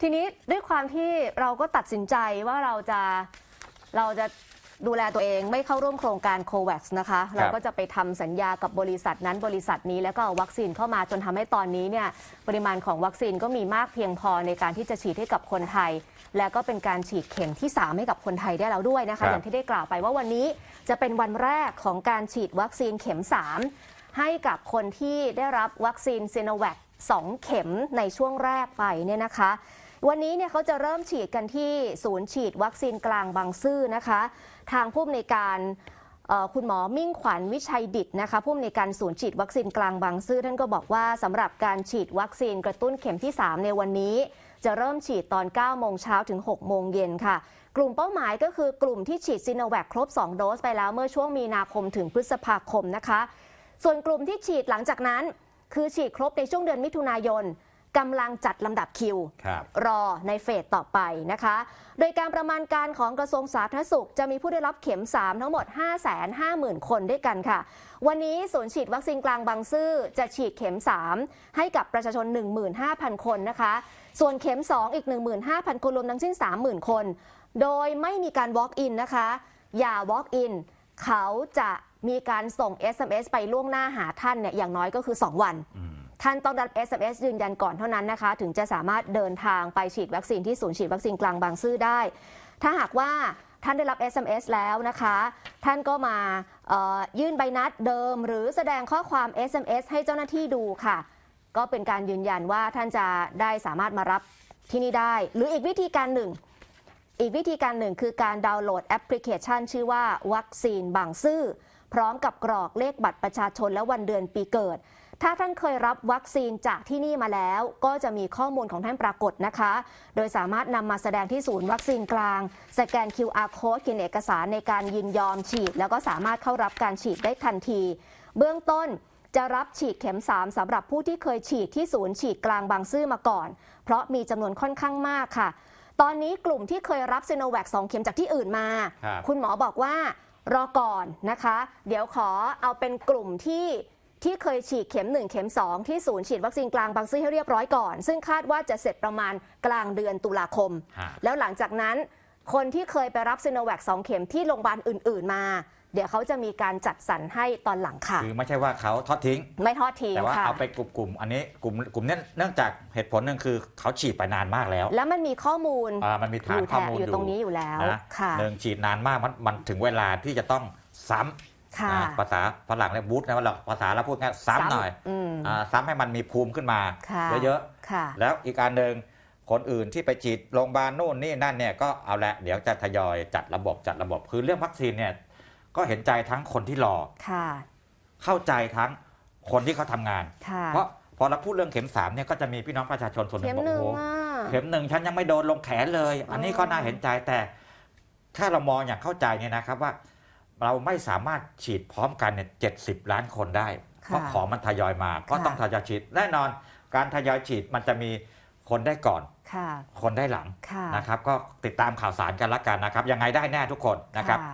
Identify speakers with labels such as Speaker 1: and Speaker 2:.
Speaker 1: ทีนี้ด้วยความที่เราก็ตัดสินใจว่าเราจะเราจะดูแลตัวเองไม่เข้าร่วมโครงการโควัคนะคะ เราก็จะไปทำสัญญากับบริษัทนั้นบริษัทนี้แล้วก็เอาวัคซีนเข้ามาจนทำให้ตอนนี้เนี่ยปริมาณของวัคซีนก็มีมากเพียงพอในการที่จะฉีดให้กับคนไทย แล้วก็เป็นการฉีดเข็มที่ 3 ให้กับคนไทยได้แล้วด้วยนะ
Speaker 2: ครั
Speaker 1: คะ
Speaker 2: บ
Speaker 1: อย่างที่ได้กล่าวไปว่าวันนี้จะเป็นวันแรกของการฉีดวัคซีนเข็ม 3 ให้กับคนที่ได้รับวัคซีนซีโนแวค2เข็มในช่วงแรกไปเนี่ยนะคะ วันนี้เนี่ยเขาจะเริ่มฉีดกันที่ศูนย์ฉีดวัคซีนกลางบางซื่อนะคะ ทางผู้อำนวยการคุณหมอมิ่งขวัญวิชัยดิตนะคะผู้อำนวยการศูนย์ฉีดวัคซีนกลางบางซื่อท่านก็บอกว่าสำหรับการฉีดวัคซีนกระตุ้นเข็มที่ 3 ในวันนี้ จะเริ่มฉีดตอน 9 โมงเช้าถึง 6 โมงเย็นค่ะ กลุ่มเป้าหมายก็คือกลุ่มที่ฉีดซีโนแวคครบ 2 โดสไปแล้วเมื่อช่วงมีนาคมถึงพฤษภาคมนะคะ ส่วนกลุ่มที่ฉีดหลังจากนั้น คือฉีดครบในช่วงเดือนมิถุนายน กำลังจัดลำดับคิว
Speaker 2: ครับ
Speaker 1: รอในเฟสต่อไปนะคะ โดยการประมาณการของกระทรวงสาธารณสุข จะมีผู้ได้รับเข็ม 3 ทั้งหมด 550,000 คนด้วยกันค่ะ วันนี้ศูนย์ฉีดวัคซีนกลางบางซื่อจะฉีดเข็ม 3 ให้กับประชาชน 15,000 คนนะคะ ส่วนเข็ม 2 อีก 15,000 คนรวมทั้งสิ้น 30,000 คน โดยไม่มีการ walk in นะคะ อย่า walk in เขาจะมีการส่ง SMS ไปล่วงหน้าหาท่านเนี่ยอย่างน้อยก็คือ 2 วัน
Speaker 2: อืม
Speaker 1: ท่านต้องรับ SMS ยืนยันก่อนเท่านั้นนะคะ ถึงจะสามารถเดินทางไปฉีดวัคซีนที่ศูนย์ฉีดวัคซีนกลางบางซื่อได้ ถ้าหากว่าท่านได้รับ SMS แล้วนะคะ ท่านก็มายื่นใบนัดเดิม หรือแสดงข้อความ SMS ให้เจ้าหน้าที่ดูค่ะ ก็เป็นการยืนยันว่าท่านจะได้สามารถมารับที่นี่ได้ หรืออีกวิธีการหนึ่ง อีกวิธีการหนึ่งคือการดาวน์โหลดแอปพลิเคชัน ชื่อว่าวัคซีนบางซื่อพร้อมกับกรอกเลขบัตรประชาชนและวันเดือนปีเกิด ถ้าท่านเคยรับวัคซีนจากที่นี่มาแล้ว ก็จะมีข้อมูลของท่านปรากฏนะคะ โดยสามารถนำมาแสดงที่ศูนย์วัคซีนกลาง สแกน QR code เขียนเอกสารในการยินยอมฉีด แล้วก็สามารถเข้ารับการฉีดได้ทันที เบื้องต้นจะรับฉีดเข็ม 3สำหรับผู้ที่เคยฉีดที่ศูนย์ฉีดกลางบางซื่อมาก่อน เพราะมีจำนวนค่อนข้างมากค่ะ ตอนนี้กลุ่มที่เคยรับซีโนแวค2เข็มจากที่อื่นมา
Speaker 2: ครับ
Speaker 1: คุณหมอบอกว่ารอก่อนนะคะ เดี๋ยวขอเอาเป็นกลุ่มที่ ที่เคยฉีดเข็ม 1 เข็ม 2 ที่ศูนย์ฉีดวัคซีนกลางบางซื่อให้เรียบร้อยก่อน ซึ่งคาดว่าจะเสร็จประมาณกลางเดือนตุลาคม
Speaker 2: ฮะ
Speaker 1: แล้วหลังจากนั้น คนที่เคยไปรับซีโนแวค2เข็มที่โรงพยาบาลอื่น ๆ มา เดี๋ยวเขาจะมีการจัดสรรให้ตอนหลังค่ะ
Speaker 2: คือไม่ใช่ว่าเขาทอดทิ้ง
Speaker 1: ไม่ทอดทิ้ง
Speaker 2: แต่ว่า
Speaker 1: ค่ะ
Speaker 2: เอาไปกลุ่มๆอันนี้กลุ่มกลุ่มเนี้ยเนื่องจากเหตุผลหนึ่งคือเขาฉีดไปนานมากแล้ว
Speaker 1: แล้วมันมีข้อมูล
Speaker 2: อ่ามันมี
Speaker 1: อ
Speaker 2: ฐาน
Speaker 1: ยู่
Speaker 2: ข้อ
Speaker 1: แถ
Speaker 2: มูล
Speaker 1: อ
Speaker 2: อยู่
Speaker 1: ยู่ตรงนี้อยู่แล้ว
Speaker 2: นะ
Speaker 1: ค่ะ
Speaker 2: หนึ่งฉีดนานมากมันมันถึงเวลาที่จะต้องซ้ำ
Speaker 1: ค่ะ
Speaker 2: อ่าภาษาฝรั่งเรียกบูทนะว่าเราภาษาเราพูดง่ายซ้ำหน่อย
Speaker 1: อืม
Speaker 2: อ่าซ้ำให้มันมีภูมิขึ้นมา
Speaker 1: ค่ะ
Speaker 2: เยอะ
Speaker 1: ค่ะ
Speaker 2: ๆแล้วอีกการหนึ่งคนอื่นที่ไปฉีดโรงพยาบาลนู่นนี่นั่นเนี่ยก็เอาละเดี๋ยวจะทยอยจัดระบบจัดระบบคือเรื่องวัคซีนเนี่ยก็เห็นใจทั้งคนที่รอ
Speaker 1: ค่ะ
Speaker 2: เข้าใจทั้งคนที่เขาทำงาน
Speaker 1: ค่ะ
Speaker 2: เพราะพอเราพูดเรื่องเข็มสามเนี่ยก็จะมีพี่น้องประชาชนส่วนหนึ่
Speaker 1: เข็
Speaker 2: ง
Speaker 1: ม
Speaker 2: บอก
Speaker 1: หนึ่ง
Speaker 2: โอ้โห
Speaker 1: อะ
Speaker 2: เข็มหนึ่งฉันยังไม่โดนลงแขนเลย อันนี้ก็น่าเห็นใจแต่ถ้าเรามองอย่างเข้าใจเนี่ยนะครับว่า เราไม่สามารถฉีดพร้อมกันเนี่ยเจ็ดสิบล้านคนได้ เพราะ
Speaker 1: ค่ะ
Speaker 2: ของมันทยอยมาก็
Speaker 1: ค่ะ
Speaker 2: ต้องทยอยฉีดแน่นอนการทยอยฉีดมันจะมีคนได้ก่อน
Speaker 1: ค่ะ
Speaker 2: คนได้หลัง
Speaker 1: ค่ะ
Speaker 2: นะครับ ก็ติดตามข่าวสารกันละกันนะครับ ยังไงได้แน่ทุกคนนะครับ
Speaker 1: ค่ะ